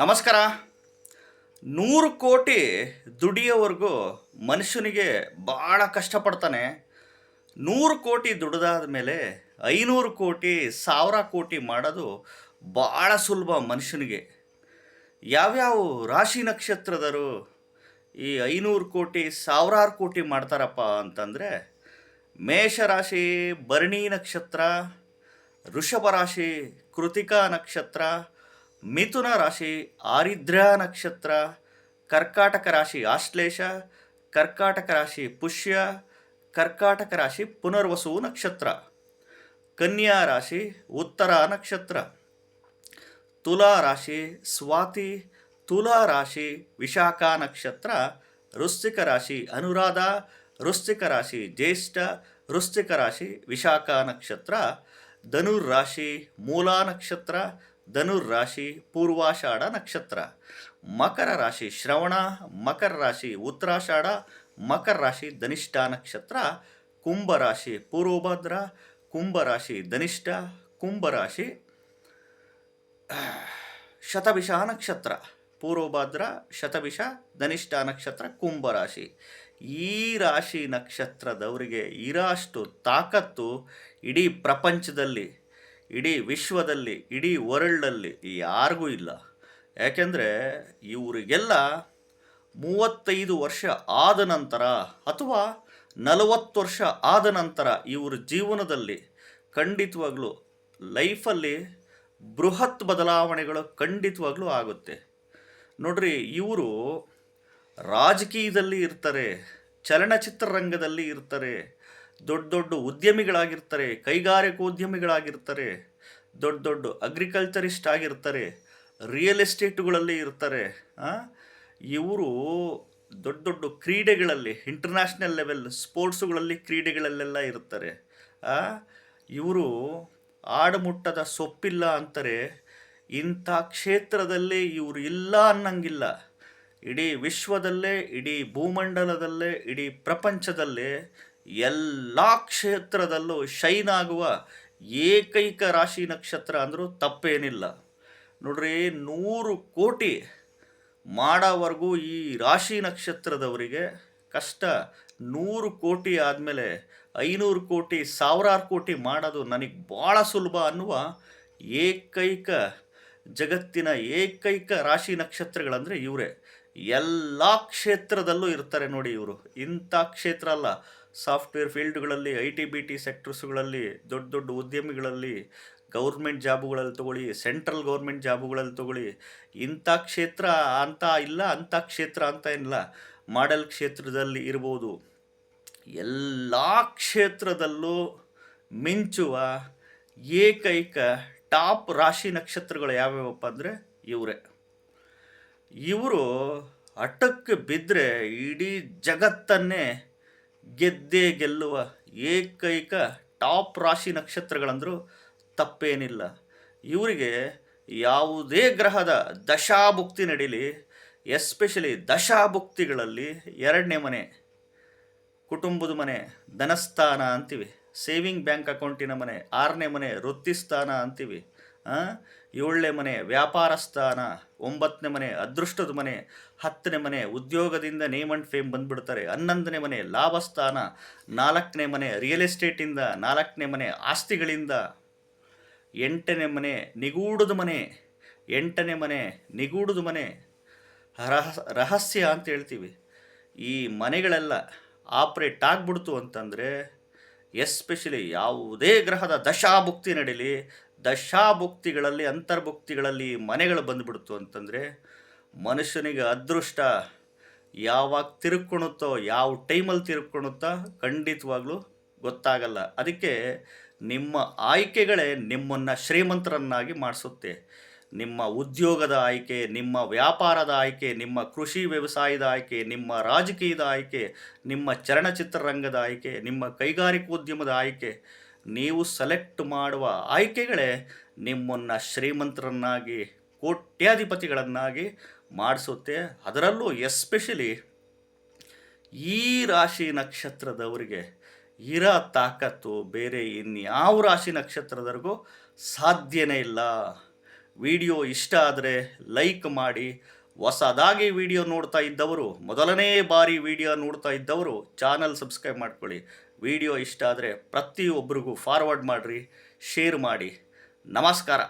ನಮಸ್ಕಾರ. ನೂರು ಕೋಟಿ ದುಡಿಯೋವರೆಗೂ ಮನುಷ್ಯನಿಗೆ ಭಾಳ ಕಷ್ಟಪಡ್ತಾನೆ. ನೂರು ಕೋಟಿ ದುಡಿದಾದ ಮೇಲೆ ಐನೂರು ಕೋಟಿ, ಸಾವಿರ ಕೋಟಿ ಮಾಡೋದು ಭಾಳ ಸುಲಭ ಮನುಷ್ಯನಿಗೆ. ಯಾವ್ಯಾವ ರಾಶಿ ನಕ್ಷತ್ರದರು ಈ ಐನೂರು ಕೋಟಿ, ಸಾವಿರಾರು ಕೋಟಿ ಮಾಡ್ತಾರಪ್ಪ ಅಂತಂದರೆ ಮೇಷರಾಶಿ ಭರಣಿ ನಕ್ಷತ್ರ, ವೃಷಭ ರಾಶಿ, ಕೃತಿಕಾ ನಕ್ಷತ್ರ ಮಿಥುನ ರಾಶಿ ಆರಿದ್ರಾ ನಕ್ಷತ್ರ, ಕರ್ಕಾಟಕ ರಾಶಿ ಆಶ್ಲೇಷ, ಕರ್ಕಾಟಕ ರಾಶಿ ಪುಷ್ಯ, ಕರ್ಕಾಟಕ ರಾಶಿ ಪುನರ್ವಸು ನಕ್ಷತ್ರ. ಕನ್ಯಾ ರಾಶಿ ಉತ್ತರ ನಕ್ಷತ್ರ. ತುಲಾ ರಾಶಿ ಸ್ವಾತಿ, ತುಲಾ ರಾಶಿ ವಿಶಾಖ ನಕ್ಷತ್ರ. ವೃಶ್ಚಿಕ ರಾಶಿ ಅನುರಾಧ, ವೃಶ್ಚಿಕ ರಾಶಿ ಜ್ಯೇಷ್ಠ, ವೃಶ್ಚಿಕ ರಾಶಿ ವಿಶಾಖ ನಕ್ಷತ್ರ. ಧನುರ್ ರಾಶಿ ಮೂಲಾ ನಕ್ಷತ್ರ. ಧನುರ್ ರಾಶಿ ಪೂರ್ವಾಷಾಢ ನಕ್ಷತ್ರ. ಮಕರ ರಾಶಿ ಶ್ರವಣ, ಮಕರ ರಾಶಿ ಉತ್ತರಾಷಾಢ, ಮಕರ ರಾಶಿ ಧನಿಷ್ಠ ನಕ್ಷತ್ರ. ಕುಂಭರಾಶಿ ಪೂರ್ವಭದ್ರ ಕುಂಭರಾಶಿ ಧನಿಷ್ಠ ಕುಂಭರಾಶಿ ಶತಭಿಷ ನಕ್ಷತ್ರ. ಪೂರ್ವಭದ್ರ, ಶತಭಿಷ ಧನಿಷ್ಠ ನಕ್ಷತ್ರ ಕುಂಭರಾಶಿ ಈ ರಾಶಿ ನಕ್ಷತ್ರದವರಿಗೆ ಇರಷ್ಟು ತಾಕತ್ತು ಇಡೀ ಪ್ರಪಂಚದಲ್ಲಿ ಇಡೀ ವಿಶ್ವದಲ್ಲಿ, ಇಡೀ ವರ್ಲ್ಡಲ್ಲಿ ಯಾರಿಗೂ ಇಲ್ಲ. ಯಾಕೆಂದರೆ ಇವರಿಗೆಲ್ಲ ಮೂವತ್ತೈದು ವರ್ಷ ಆದ ನಂತರ ಅಥವಾ ನಲವತ್ತು ವರ್ಷ ಆದ ನಂತರ ಇವರ ಜೀವನದಲ್ಲಿ ಖಂಡಿತವಾಗ್ಲೂ ಲೈಫಲ್ಲಿ ಬೃಹತ್ ಬದಲಾವಣೆಗಳು ಖಂಡಿತವಾಗ್ಲೂ ಆಗುತ್ತೆ. ನೋಡ್ರಿ, ಇವರು ರಾಜಕೀಯದಲ್ಲಿ ಇರ್ತಾರೆ ಚಲನಚಿತ್ರರಂಗದಲ್ಲಿ ಇರ್ತಾರೆ ದೊಡ್ಡ ದೊಡ್ಡ ಉದ್ಯಮಿಗಳಾಗಿರ್ತಾರೆ ಕೈಗಾರಿಕೋದ್ಯಮಿಗಳಾಗಿರ್ತಾರೆ ದೊಡ್ಡ ದೊಡ್ಡ ಅಗ್ರಿಕಲ್ಚರಿಸ್ಟ್ ಆಗಿರ್ತಾರೆ ರಿಯಲ್ ಎಸ್ಟೇಟುಗಳಲ್ಲಿ ಇರ್ತಾರೆ ಇವರು ದೊಡ್ಡ ದೊಡ್ಡ ಕ್ರೀಡೆಗಳಲ್ಲಿ ಇಂಟರ್ನ್ಯಾಷನಲ್ ಲೆವೆಲ್ ಸ್ಪೋರ್ಟ್ಸುಗಳಲ್ಲಿ ಕ್ರೀಡೆಗಳಲ್ಲೆಲ್ಲ ಇರ್ತಾರೆ ಇವರು ಆಡಮುಟ್ಟದ ಸೊಪ್ಪಿಲ್ಲ ಅಂತಾರೆ, ಇಂಥ ಕ್ಷೇತ್ರದಲ್ಲಿ ಇವರು ಇಲ್ಲ ಅನ್ನಂಗಿಲ್ಲ. ಇಡೀ ವಿಶ್ವದಲ್ಲೇ, ಇಡೀ ಭೂಮಂಡಲದಲ್ಲೇ, ಇಡೀ ಪ್ರಪಂಚದಲ್ಲೇ ಎಲ್ಲ ಕ್ಷೇತ್ರದಲ್ಲೂ ಶೈನ್ ಆಗುವ ಏಕೈಕ ರಾಶಿ ನಕ್ಷತ್ರ ಅಂದರೂ ತಪ್ಪೇನಿಲ್ಲ. ನೋಡ್ರಿ, ನೂರು ಕೋಟಿ ಮಾಡೋವರೆಗೂ ಈ ರಾಶಿ ನಕ್ಷತ್ರದವರಿಗೆ ಕಷ್ಟ. ನೂರು ಕೋಟಿ ಆದಮೇಲೆ ಐನೂರು ಕೋಟಿ, ಸಾವಿರಾರು ಕೋಟಿ ಮಾಡೋದು ನನಗೆ ಭಾಳ ಸುಲಭ ಅನ್ನುವ ಏಕೈಕ ಜಗತ್ತಿನ ಏಕೈಕ ರಾಶಿ ನಕ್ಷತ್ರಗಳಂದರೆ ಇವರೇ. ಎಲ್ಲ ಕ್ಷೇತ್ರದಲ್ಲೂ ಇರ್ತಾರೆ ನೋಡಿ ಇವರು. ಇಂಥ ಕ್ಷೇತ್ರ ಅಲ್ಲ. ಸಾಫ್ಟ್ವೇರ್ ಫೀಲ್ಡ್ಗಳಲ್ಲಿ, ಐ ಟಿ, ಬಿ ಟಿ ಸೆಕ್ಟರ್ಸ್ಗಳಲ್ಲಿ, ದೊಡ್ಡ ದೊಡ್ಡ ಉದ್ಯಮಿಗಳಲ್ಲಿ, ಗೌರ್ಮೆಂಟ್ ಜಾಬುಗಳಲ್ಲಿ ತಗೊಳ್ಳಿ, ಸೆಂಟ್ರಲ್ ಗೌರ್ಮೆಂಟ್ ಜಾಬುಗಳಲ್ಲಿ ತಗೊಳ್ಳಿ, ಇಂಥ ಕ್ಷೇತ್ರ ಅಂತ ಇಲ್ಲ, ಅಂಥ ಕ್ಷೇತ್ರ ಅಂತ ಏನಿಲ್ಲ, ಮಾಡೆಲ್ ಕ್ಷೇತ್ರದಲ್ಲಿ ಇರ್ಬೋದು. ಎಲ್ಲ ಕ್ಷೇತ್ರದಲ್ಲೂ ಮಿಂಚುವ ಏಕೈಕ ಟಾಪ್ ರಾಶಿ ನಕ್ಷತ್ರಗಳು ಯಾವ್ಯಾವಪ್ಪ ಅಂದರೆ ಇವರೇ. ಇವರು ಅಟಕ್ಕೆ ಬಿದ್ದರೆ ಇಡೀ ಜಗತ್ತನ್ನೇ ಗೆದ್ದೇ ಗೆಲ್ಲುವ ಏಕೈಕ ಟಾಪ್ ರಾಶಿ ನಕ್ಷತ್ರಗಳಂದರೂ ತಪ್ಪೇನಿಲ್ಲ. ಇವರಿಗೆ ಯಾವುದೇ ಗ್ರಹದ ದಶಾಭುಕ್ತಿ ನಡೀಲಿ, ಎಸ್ಪೆಷಲಿ ದಶಾಭುಕ್ತಿಗಳಲ್ಲಿ ಎರಡನೇ ಮನೆ, ಕುಟುಂಬದ ಮನೆ, ಧನಸ್ಥಾನ ಅಂತೀವಿ. ಸೇವಿಂಗ್ ಬ್ಯಾಂಕ್ ಅಕೌಂಟಿನ ಮನೆ, ಆರನೇ ಮನೆ, ವೃತ್ತಿಸ್ಥಾನ ಅಂತೀವಿ. ಏಳನೇ ಮನೆ ವ್ಯಾಪಾರ ಸ್ಥಾನ ಒಂಬತ್ತನೇ ಮನೆ ಅದೃಷ್ಟದ ಮನೆ, ಹತ್ತನೇ ಮನೆ ಉದ್ಯೋಗದಿಂದ ನೇಮ್ ಅಂಡ್ ಫೇಮ್ ಬಂದ್ಬಿಡ್ತಾರೆ. ಹನ್ನೊಂದನೇ ಮನೆ ಲಾಭ ಸ್ಥಾನ ನಾಲ್ಕನೇ ಮನೆ ರಿಯಲ್ ಎಸ್ಟೇಟಿಂದ ನಾಲ್ಕನೇ ಮನೆ ಆಸ್ತಿಗಳಿಂದ, ಎಂಟನೇ ಮನೆ ನಿಗೂಢದ ಮನೆ, ಎಂಟನೇ ಮನೆ ನಿಗೂಢದ ಮನೆ ರಹ ರಹಸ್ಯ ಅಂತ ಹೇಳ್ತೀವಿ. ಈ ಮನೆಗಳೆಲ್ಲ ಆಪ್ರೇಟ್ ಆಗ್ಬಿಡ್ತು ಅಂತಂದರೆ ಎಸ್ಪೆಷಲಿ ಯಾವುದೇ ಗ್ರಹದ ದಶಾಭುಕ್ತಿ ನಡೀಲಿ ದಶಾಭುಕ್ತಿಗಳಲ್ಲಿ, ಅಂತರ್ಭುಕ್ತಿಗಳಲ್ಲಿ ಮನೆಗಳು ಬಂದುಬಿಡ್ತು ಅಂತಂದರೆ, ಮನುಷ್ಯನಿಗೆ ಅದೃಷ್ಟ ಯಾವಾಗ ತಿರುಗ್ಕೊಳುತ್ತೋ ಯಾವ ಟೈಮಲ್ಲಿ ತಿರುಗ್ಕೊಳುತ್ತೋ ಖಂಡಿತವಾಗ್ಲೂ ಗೊತ್ತಾಗಲ್ಲ. ಅದಕ್ಕೆ ನಿಮ್ಮ ಆಯ್ಕೆಗಳೇ ನಿಮ್ಮನ್ನು ಶ್ರೀಮಂತರನ್ನಾಗಿ ಮಾಡಿಸುತ್ತೆ. ನಿಮ್ಮ ಉದ್ಯೋಗದ ಆಯ್ಕೆ, ನಿಮ್ಮ ವ್ಯಾಪಾರದ ಆಯ್ಕೆ, ನಿಮ್ಮ ಕೃಷಿ ವ್ಯವಸಾಯದ ಆಯ್ಕೆ, ನಿಮ್ಮ ರಾಜಕೀಯದ ಆಯ್ಕೆ, ನಿಮ್ಮ ಚಲನಚಿತ್ರರಂಗದ ಆಯ್ಕೆ, ನಿಮ್ಮ ಕೈಗಾರಿಕೋದ್ಯಮದ ಆಯ್ಕೆ ನೀವು ಸೆಲೆಕ್ಟ್ ಮಾಡುವ ಆಯ್ಕೆಗಳೇ ನಿಮ್ಮನ್ನು ಶ್ರೀಮಂತರನ್ನಾಗಿ, ಕೋಟ್ಯಾಧಿಪತಿಗಳನ್ನಾಗಿ ಮಾಡಿಸುತ್ತೆ. ಅದರಲ್ಲೂ ಎಸ್ಪೆಷಲಿ ಈ ರಾಶಿ ನಕ್ಷತ್ರದವರಿಗೆ ಇರೋ ತಾಕತ್ತು ಬೇರೆ ಇನ್ಯಾವ ರಾಶಿ ನಕ್ಷತ್ರದವರೆಗೂ ಸಾಧ್ಯನೇ ಇಲ್ಲ. ವಿಡಿಯೋ ಇಷ್ಟ ಆದರೆ ಲೈಕ್ ಮಾಡಿ. ಹೊಸದಾಗಿ ವಿಡಿಯೋ ನೋಡ್ತಾ ಇದ್ದವರು, ಮೊದಲನೇ ಬಾರಿ ವಿಡಿಯೋ ನೋಡ್ತಾ ಇದ್ದವರು, ಚಾನಲ್ ಸಬ್ಸ್ಕ್ರೈಬ್ ಮಾಡ್ಕೊಳ್ಳಿ. ವಿಡಿಯೋ ಇಷ್ಟ ಆದರೆ ಪ್ರತಿಯೊಬ್ಬರಿಗೂ ಫಾರ್ವರ್ಡ್ ಮಾಡಿರಿ ಶೇರ್ ಮಾಡಿ. ನಮಸ್ಕಾರ.